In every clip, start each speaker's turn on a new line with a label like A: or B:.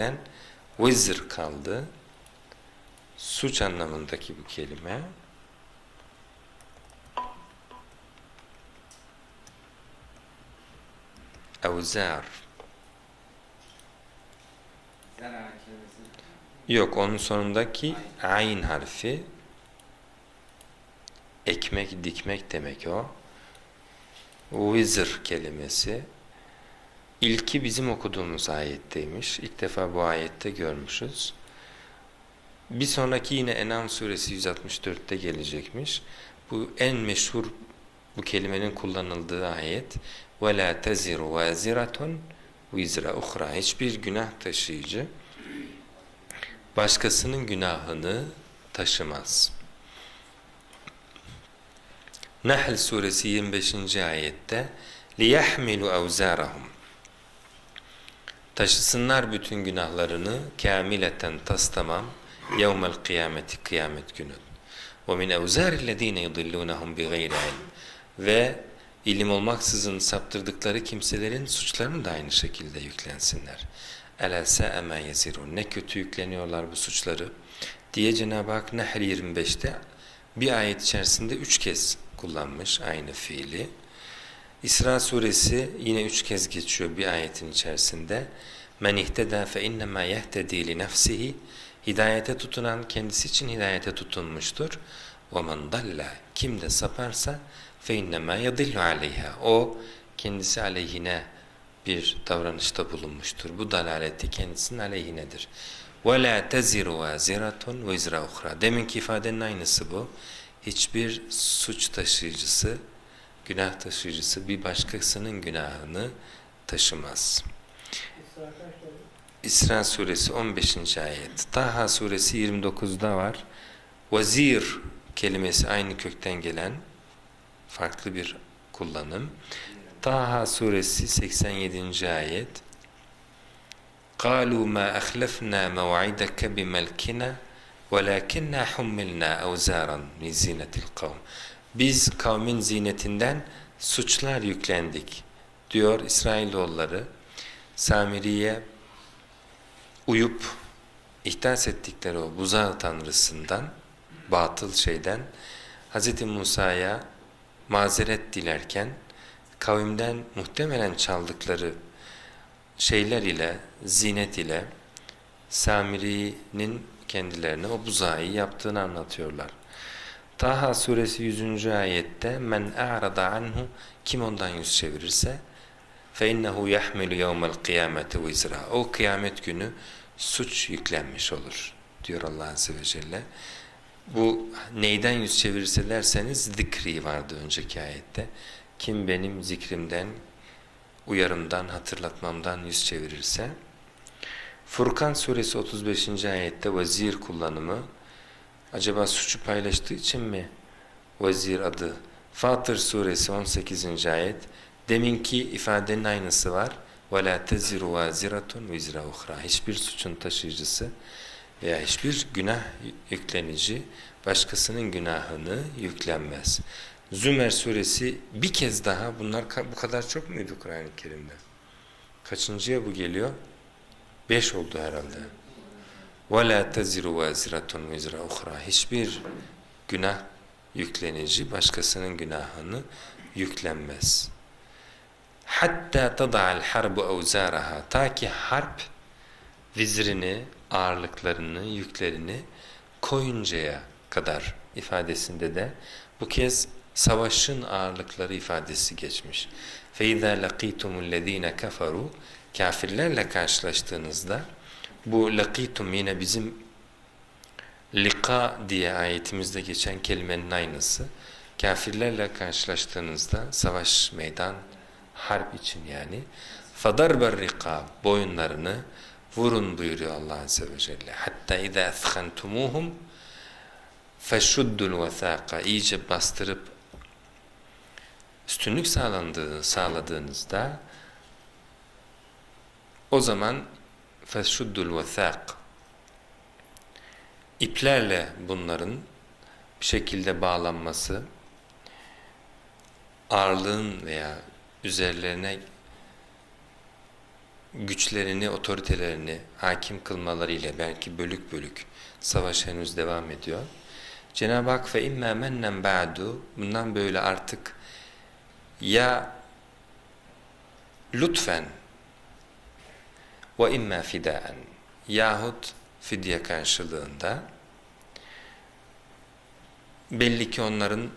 A: kelimesinden vizr kaldı. Suç anlamındaki bu kelime. Evzar. Yok onun sonundaki ayn harfi ekmek dikmek demek o. Vizr kelimesi. İlki bizim okuduğumuz ayetteymiş. İlk defa bu ayette görmüşüz. Bir sonraki yine Enam suresi 164'te gelecekmiş. Bu en meşhur bu kelimenin kullanıldığı ayet وَلَا تَزِرُ وَازِرَةٌ وِزْرَ اُخْرَى Hiçbir günah taşıyıcı başkasının günahını taşımaz. Nahl suresi 25. ayette لِيَحْمِلُ اَوْزَارَهُمْ Taşısınlar bütün günahlarını kamileten tastamam yevmel kıyameti kıyamet günü. Ve min evzârillezîne yudillûnehum bighayri ilm. Ve ilim olmaksızın saptırdıkları kimselerin suçlarını da aynı şekilde yüklensinler. Elelse eme yesirun. Ne kötü yükleniyorlar bu suçları diye Cenab-ı Hak Nehl 25'te bir ayet içerisinde üç kez kullanmış aynı fiili. İsra suresi yine üç kez geçiyor bir ayetin içerisinde. Men ihteda fe innema yehtedi li nefsihi hidayete tutunan kendisi için hidayete tutunmuştur. Ve men dalla kim de saparsa fe innema yadillu aleyha. O kendisi aleyhine bir davranışta bulunmuştur. Bu dalaleti kendisinin aleyhinedir. Ve la teziru vaziratun vizra uhra. Deminki ifadenin aynısı bu. Hiçbir suç taşıyıcısı, günah taşıyıcısı bir başkasının günahını taşımaz. İsra suresi 15. ayet. Taha suresi 29'da var. Vazir kelimesi aynı kökten gelen farklı bir kullanım. Taha suresi 87. ayet. قالوا ما أخلفنا موعدك بملكنا وَلَكِنَّا حُمِّلْنَا اَوْزَارًا مِنْ زِينَةِ الْقَوْمِ Biz kavmin zinetinden suçlar yüklendik diyor İsrailoğulları Samiri'ye uyup ihdas ettikleri o buza tanrısından, batıl şeyden Hz. Musa'ya mazeret dilerken kavimden muhtemelen çaldıkları şeyler ile, zinet ile Samiri'nin kendilerine o buzayı yaptığını anlatıyorlar. Taha suresi 100. ayette men a'rada anhu kim ondan yüz çevirirse فَاِنَّهُ يَحْمِلُ يَوْمَ الْقِيَامَةِ vizra. O kıyamet günü suç yüklenmiş olur diyor Allah Azze ve Celle. Bu neyden yüz çevirirse derseniz zikri vardı önceki ayette. Kim benim zikrimden, uyarımdan, hatırlatmamdan yüz çevirirse. Furkan suresi 35. ayette vezir kullanımı. Acaba suçu paylaştığı için mi vezir adı? Fatır suresi 18. ayet. Deminki ifadenin aynısı var. وَلَا تَزِرُ وَازِرَةٌ وِزْرَ اُخْرَى Hiçbir suçun taşıyıcısı veya hiçbir günah yüklenici başkasının günahını yüklenmez. Zümer suresi bir kez daha bunlar bu kadar çok muydu Kur'an-ı Kerim'de? Kaçıncıya bu geliyor? Beş oldu herhalde. وَلَا تَزِرُ وَازِرَةٌ وِزْرَ اُخْرَى Hiçbir günah yüklenici başkasının günahını yüklenmez. Hatta tada'al harbu evzaraha ta ki harp vizrini, ağırlıklarını, yüklerini koyuncaya kadar ifadesinde de bu kez savaşın ağırlıkları ifadesi geçmiş. فَاِذَا لَقِيتُمُ الَّذ۪ينَ كَفَرُوا Kafirlerle karşılaştığınızda bu lakitum yine bizim lika diye ayetimizde geçen kelimenin aynısı. Kafirlerle karşılaştığınızda savaş meydan Harp için yani. فَضَرْبَ الرِّقَابِ Boyunlarını vurun buyuruyor Allah Azze ve Celle. Hatta اِذَا اَثْخَنْتُمُوهُمْ فَشُدُّ الْوَثَاقَ İyice bastırıp üstünlük sağladığınızda o zaman فَشُدُّ الْوَثَاقَ İplerle bunların bir şekilde bağlanması, ağırlığın veya üzerlerine güçlerini, otoritelerini hakim kılmalarıyla belki bölük bölük savaş henüz devam ediyor. Cenab-ı Hak ve imma mennen ba'du bundan böyle artık ya lütfen ve imma fidaen yahut fidye karşılığında belli ki onların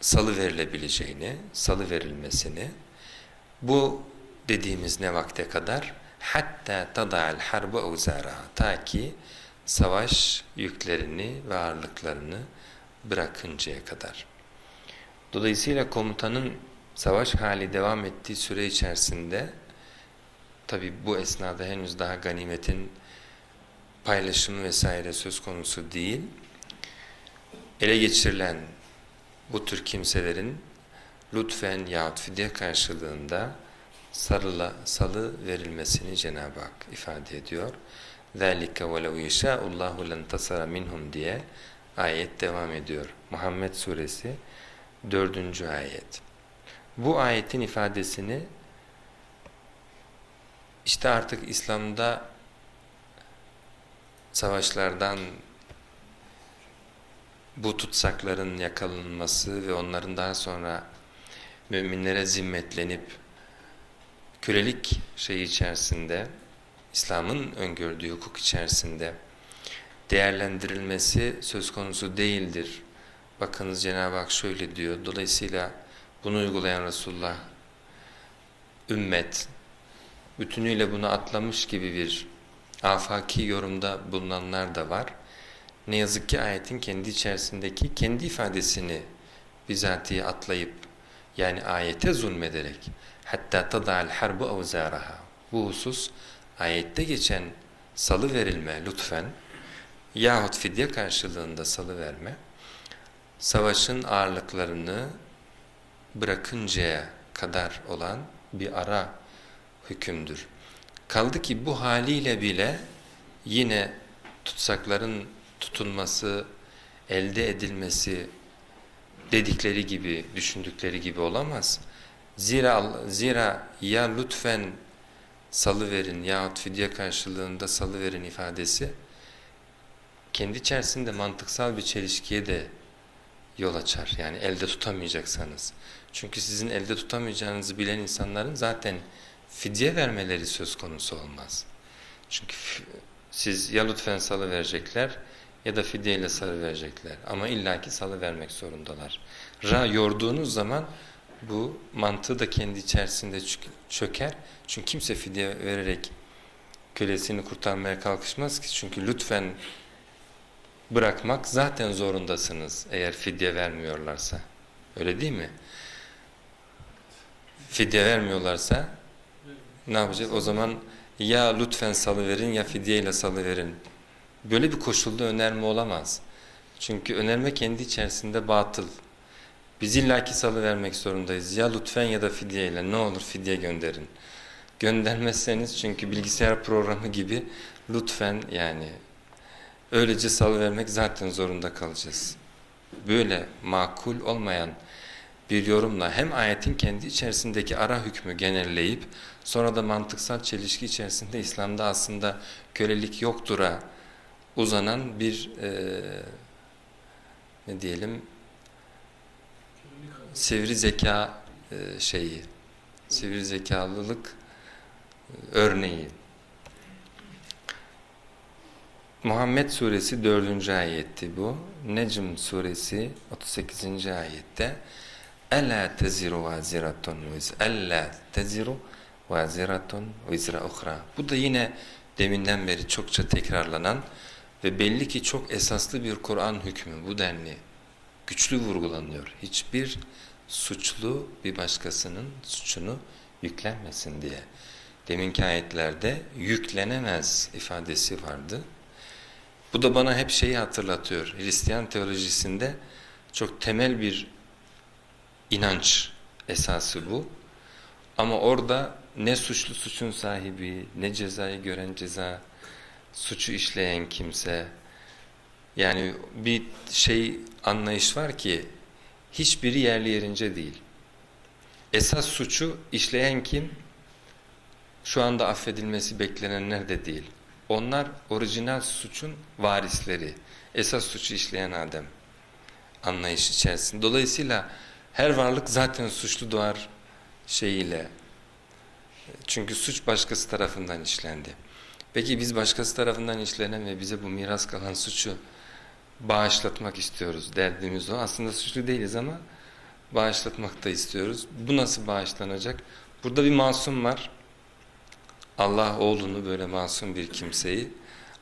A: salı verilebileceğini, salı verilmesini bu dediğimiz ne vakte kadar hatta tada'al harbu uzaraha ta ki savaş yüklerini ve ağırlıklarını bırakıncaya kadar. Dolayısıyla komutanın savaş hali devam ettiği süre içerisinde tabi bu esnada henüz daha ganimetin paylaşımı vesaire söz konusu değil. Ele geçirilen bu tür kimselerin lütfen yahut fidye karşılığında sarıla, salı verilmesini Cenab-ı Hak ifade ediyor. ذَٰلِكَ وَلَوْ يَشَاءُ اللّٰهُ لَنْتَصَرَ minhum diye ayet devam ediyor. Muhammed Suresi 4. ayet. Bu ayetin ifadesini işte artık İslam'da savaşlardan bu tutsakların yakalanması ve onların daha sonra müminlere zimmetlenip kölelik şeyi içerisinde İslam'ın öngördüğü hukuk içerisinde değerlendirilmesi söz konusu değildir. Bakınız Cenab-ı Hak şöyle diyor. Dolayısıyla bunu uygulayan Resulullah ümmet bütünüyle bunu atlamış gibi bir afaki yorumda bulunanlar da var. Ne yazık ki ayetin kendi içerisindeki kendi ifadesini bizatihi atlayıp yani ayete zulmederek hatta tada'al harbu avzaraha bu husus ayette geçen salı verilme lütfen yahut fidye karşılığında salı verme savaşın ağırlıklarını bırakıncaya kadar olan bir ara hükümdür. Kaldı ki bu haliyle bile yine tutsakların tutulması, elde edilmesi dedikleri gibi, düşündükleri gibi olamaz. Zira zira ya lütfen salı verin yahut fidye karşılığında salı verin ifadesi kendi içerisinde mantıksal bir çelişkiye de yol açar. Yani elde tutamayacaksanız. Çünkü sizin elde tutamayacağınızı bilen insanların zaten fidye vermeleri söz konusu olmaz. Çünkü siz ya lütfen salı verecekler ya da fidyeyle salı verecekler. Ama illaki salı vermek zorundalar. Ra yorduğunuz zaman bu mantığı da kendi içerisinde çöker. Çünkü kimse fidye vererek kölesini kurtarmaya kalkışmaz ki. Çünkü lütfen bırakmak zaten zorundasınız eğer fidye vermiyorlarsa. Öyle değil mi? Fidye vermiyorlarsa ne yapacak? O zaman ya lütfen salıverin ya fidyeyle salıverin. Böyle bir koşulda önerme olamaz. Çünkü önerme kendi içerisinde batıl. Biz illaki salı vermek zorundayız. Ya lütfen ya da fidyeyle. Ne olur fidye gönderin. Göndermezseniz çünkü bilgisayar programı gibi lütfen yani öylece salı vermek zaten zorunda kalacağız. Böyle makul olmayan bir yorumla hem ayetin kendi içerisindeki ara hükmü genelleyip sonra da mantıksal çelişki içerisinde İslam'da aslında kölelik yoktur'a uzanan bir e, ne diyelim sivri zeka e, şeyi sivri zekalılık e, örneği Muhammed suresi 4. ayetti bu. Necm suresi 38. ayette Ela teziru vaziratun viz Ella teziru vaziratun vizra uhra. Bu da yine deminden beri çokça tekrarlanan ve belli ki çok esaslı bir Kur'an hükmü bu denli güçlü vurgulanıyor. Hiçbir suçlu bir başkasının suçunu yüklenmesin diye. Deminki ayetlerde yüklenemez ifadesi vardı. Bu da bana hep şeyi hatırlatıyor. Hristiyan teolojisinde çok temel bir inanç esası bu. Ama orada ne suçlu suçun sahibi, ne cezayı gören ceza, suçu işleyen kimse, yani bir şey anlayış var ki hiçbiri yerli yerince değil. Esas suçu işleyen kim? şu anda affedilmesi beklenenler de değil. Onlar orijinal suçun varisleri. Esas suçu işleyen Adem anlayış içerisinde. Dolayısıyla her varlık zaten suçlu doğar şeyiyle. Çünkü suç başkası tarafından işlendi. Peki biz başkası tarafından işlenen ve bize bu miras kalan suçu bağışlatmak istiyoruz. Derdimiz o. Aslında suçlu değiliz ama bağışlatmak da istiyoruz. Bu nasıl bağışlanacak? Burada bir masum var. Allah oğlunu böyle masum bir kimseyi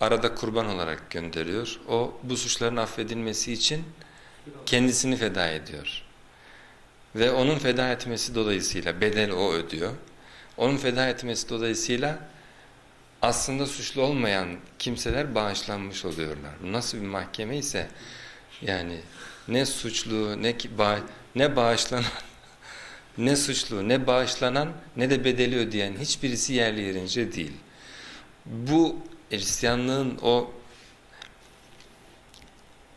A: arada kurban olarak gönderiyor. O bu suçların affedilmesi için kendisini feda ediyor. Ve onun feda etmesi dolayısıyla bedel o ödüyor. Onun feda etmesi dolayısıyla aslında suçlu olmayan kimseler bağışlanmış oluyorlar. Nasıl bir mahkeme ise yani ne suçlu ne ki ba- ne bağışlanan ne suçlu ne bağışlanan ne de bedeli ödeyen hiçbirisi yerli yerince değil. Bu Hristiyanlığın o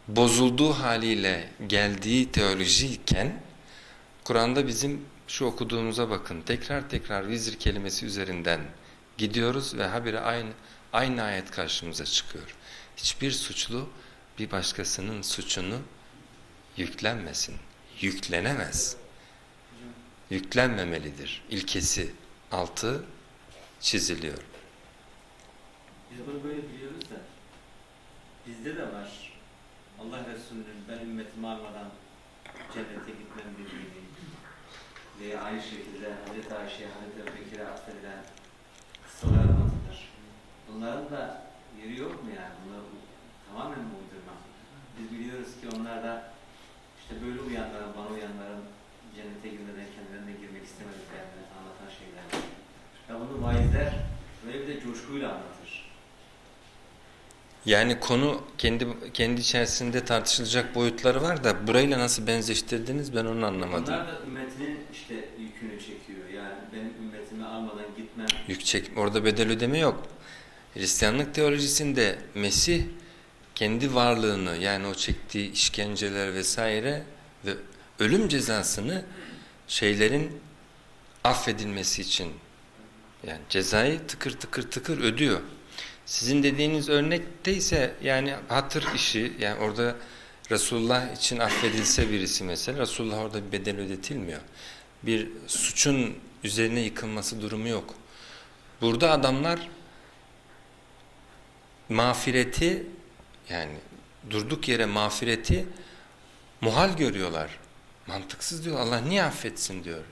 A: bozulduğu haliyle geldiği teolojiyken Kur'an'da bizim şu okuduğumuza bakın. Tekrar tekrar vizir kelimesi üzerinden gidiyoruz ve habire aynı aynı ayet karşımıza çıkıyor. Hiçbir suçlu bir başkasının suçunu yüklenmesin. Yüklenemez. Yüklenmemelidir. İlkesi altı çiziliyor.
B: Biz bunu böyle biliyoruz da bizde de var. Allah Resulü'nün ben ümmetimi almadan cennete gitmem dediğini ve aynı şekilde Hazreti Ayşe'ye, Hazreti Ebubekir'e affedilen anlatılır. Bunların da yeri yok mu yani? Bunlar tamamen mi uydurma? Biz biliyoruz ki onlar da işte böyle uyanların, bana uyanların cennete girmeden kendilerine girmek istemediklerini anlatan şeyler. Ya bunu vaizler böyle bir de coşkuyla anlatır.
A: Yani konu kendi kendi içerisinde tartışılacak boyutları var da burayla nasıl benzeştirdiniz ben onu anlamadım.
B: Onlar da ümmetinin işte yükünü çekiyor. Yani benim ümmetimi almadan gitmem.
A: Yük çek orada bedel ödeme yok. Hristiyanlık teolojisinde Mesih kendi varlığını yani o çektiği işkenceler vesaire ve ölüm cezasını şeylerin affedilmesi için yani cezayı tıkır tıkır tıkır ödüyor. Sizin dediğiniz örnekte ise yani hatır işi yani orada Resulullah için affedilse birisi mesela Resulullah orada bir bedel ödetilmiyor. Bir suçun üzerine yıkılması durumu yok. Burada adamlar mağfireti yani durduk yere mağfireti muhal görüyorlar. Mantıksız diyor. Allah niye affetsin diyor.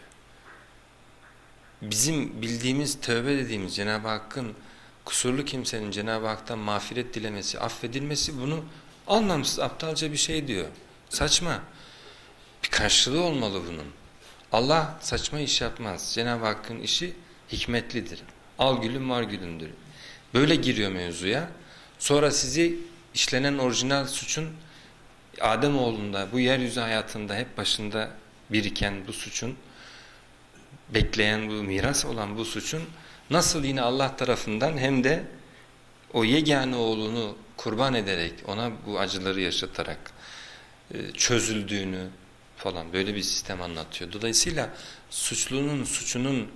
A: Bizim bildiğimiz tövbe dediğimiz Cenab-ı Hakk'ın kusurlu kimsenin Cenab-ı Hak'tan mağfiret dilemesi, affedilmesi bunu anlamsız, aptalca bir şey diyor. Saçma. Bir karşılığı olmalı bunun. Allah saçma iş yapmaz. Cenab-ı Hakk'ın işi hikmetlidir. Al gülüm var gülümdür. Böyle giriyor mevzuya. Sonra sizi işlenen orijinal suçun Ademoğlunda bu yeryüzü hayatında hep başında biriken bu suçun bekleyen bu miras olan bu suçun nasıl yine Allah tarafından hem de o yegane oğlunu kurban ederek ona bu acıları yaşatarak e, çözüldüğünü falan böyle bir sistem anlatıyor. Dolayısıyla suçlunun suçunun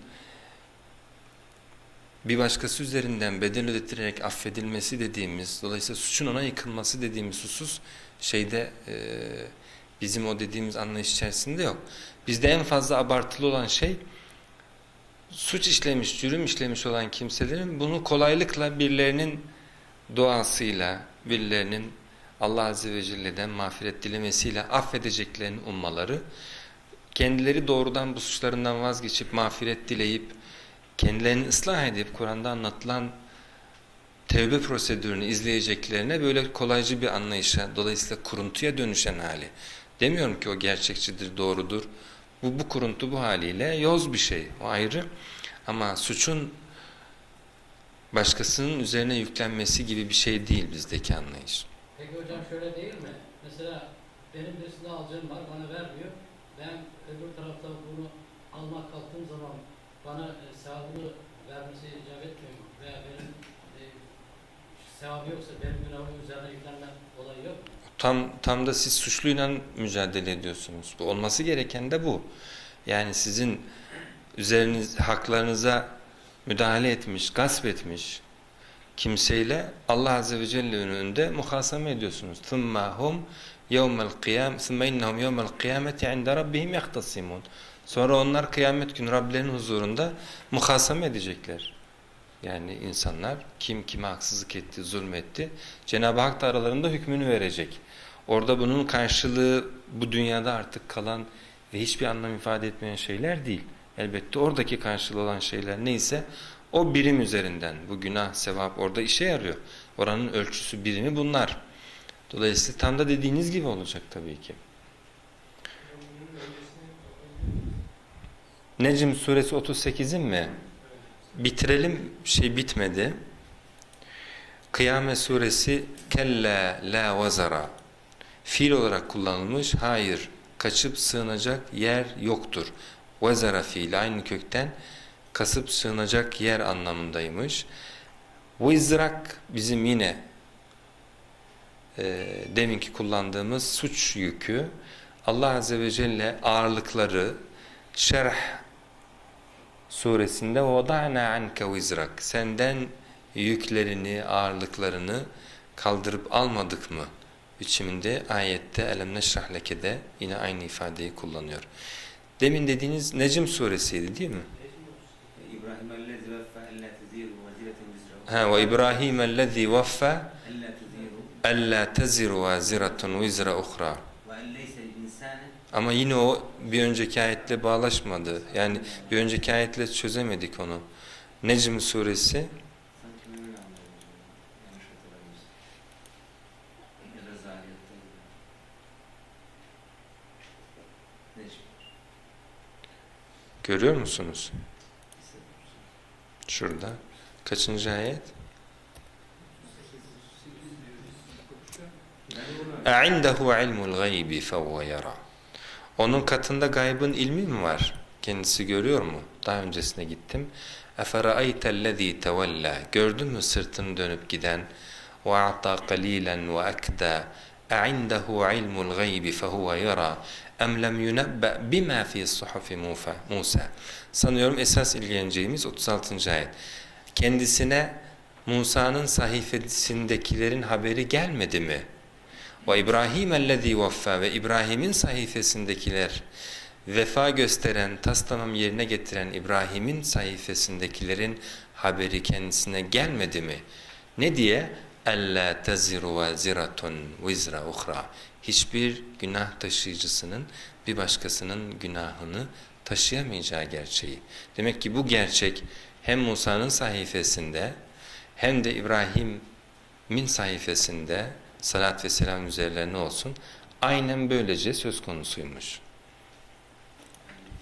A: bir başkası üzerinden bedel ödetirerek affedilmesi dediğimiz, dolayısıyla suçun ona yıkılması dediğimiz husus şeyde e, bizim o dediğimiz anlayış içerisinde yok. Bizde en fazla abartılı olan şey suç işlemiş, cürüm işlemiş olan kimselerin bunu kolaylıkla birilerinin duasıyla, birilerinin Allah Azze ve Celle'den mağfiret dilemesiyle affedeceklerini ummaları, kendileri doğrudan bu suçlarından vazgeçip mağfiret dileyip, kendilerini ıslah edip Kur'an'da anlatılan tevbe prosedürünü izleyeceklerine böyle kolaycı bir anlayışa, dolayısıyla kuruntuya dönüşen hali. Demiyorum ki o gerçekçidir, doğrudur. Bu, bu kuruntu bu haliyle yoz bir şey, o ayrı. Ama suçun başkasının üzerine yüklenmesi gibi bir şey değil bizdeki anlayış.
C: Peki hocam şöyle değil mi? Mesela benim birisine alacağım var, bana vermiyor. Ben öbür tarafta bunu almak kalktığım zaman bana e, sevabını vermesi icap etmiyor mu? Veya benim e, sevabı yoksa benim günahımın üzerine yüklenme olayı yok mu?
A: tam tam da siz suçluyla mücadele ediyorsunuz. Bu olması gereken de bu. Yani sizin üzeriniz haklarınıza müdahale etmiş, gasp etmiş kimseyle Allah azze ve celle'nin önünde muhaseme ediyorsunuz. Thumma hum yevmel kıyam, thumma innahum yevmel kıyameti inde rabbihim yahtasimun. Sonra onlar kıyamet günü Rablerinin huzurunda muhaseme edecekler. Yani insanlar kim kime haksızlık etti, zulmetti. Cenab-ı Hak da aralarında hükmünü verecek. Orada bunun karşılığı bu dünyada artık kalan ve hiçbir anlam ifade etmeyen şeyler değil. Elbette oradaki karşılığı olan şeyler neyse o birim üzerinden bu günah, sevap orada işe yarıyor. Oranın ölçüsü birimi bunlar. Dolayısıyla tam da dediğiniz gibi olacak tabii ki. Necm suresi 38'in mi? Bitirelim şey bitmedi. Kıyamet suresi kella la vazara fiil olarak kullanılmış. Hayır, kaçıp sığınacak yer yoktur. Vazara fiil aynı kökten kasıp sığınacak yer anlamındaymış. Vizrak bizim yine e, deminki kullandığımız suç yükü Allah Azze ve Celle ağırlıkları şerh suresinde وَضَعْنَا عَنْكَ وِزْرَكَ Senden yüklerini, ağırlıklarını kaldırıp almadık mı? Biçiminde ayette elem neşrah leke'de yine aynı ifadeyi kullanıyor. Demin dediğiniz Necm suresiydi değil mi? Ha ve İbrahim ellezî vaffa ella teziru vaziratun vizra uhra. Ama yine o bir önceki ayetle bağlaşmadı. Yani bir önceki ayetle çözemedik onu. Necm suresi
B: sanki öyle anlıyorum. Yanlış hatırlamıyorsam. Ya da Zariyat'ta gibi. Necm.
A: görüyor musunuz? Şurada. Kaçıncı ayet? اَعِنْدَهُ عِلْمُ الْغَيْبِ فَهُوَ يَرَى Onun katında gaybın ilmi mi var? Kendisi görüyor mu? Daha öncesine gittim. اَفَرَأَيْتَ الَّذ۪ي تَوَلَّى Gördün mü sırtını dönüp giden? وَاَعْطَى قَلِيلًا وَاَكْدَى اَعِنْدَهُ عِلْمُ الْغَيْبِ فَهُوَ يَرَى اَمْ لَمْ يُنَبَّأْ بِمَا فِي الصُّحُفِ Musa. Sanıyorum esas ilgileneceğimiz 36. ayet. Kendisine Musa'nın sayfasındakilerin haberi gelmedi mi? Ve İbrahim ellezî vaffa ve İbrahim'in sayfasındakiler vefa gösteren, tas tamam yerine getiren İbrahim'in sayfasındakilerin haberi kendisine gelmedi mi? Ne diye? Ella teziru vaziratun vizra uhra. Hiçbir günah taşıyıcısının bir başkasının günahını taşıyamayacağı gerçeği. Demek ki bu gerçek hem Musa'nın sayfasında hem de İbrahim'in sayfasında salat ve selam üzerlerine olsun aynen böylece söz konusuymuş.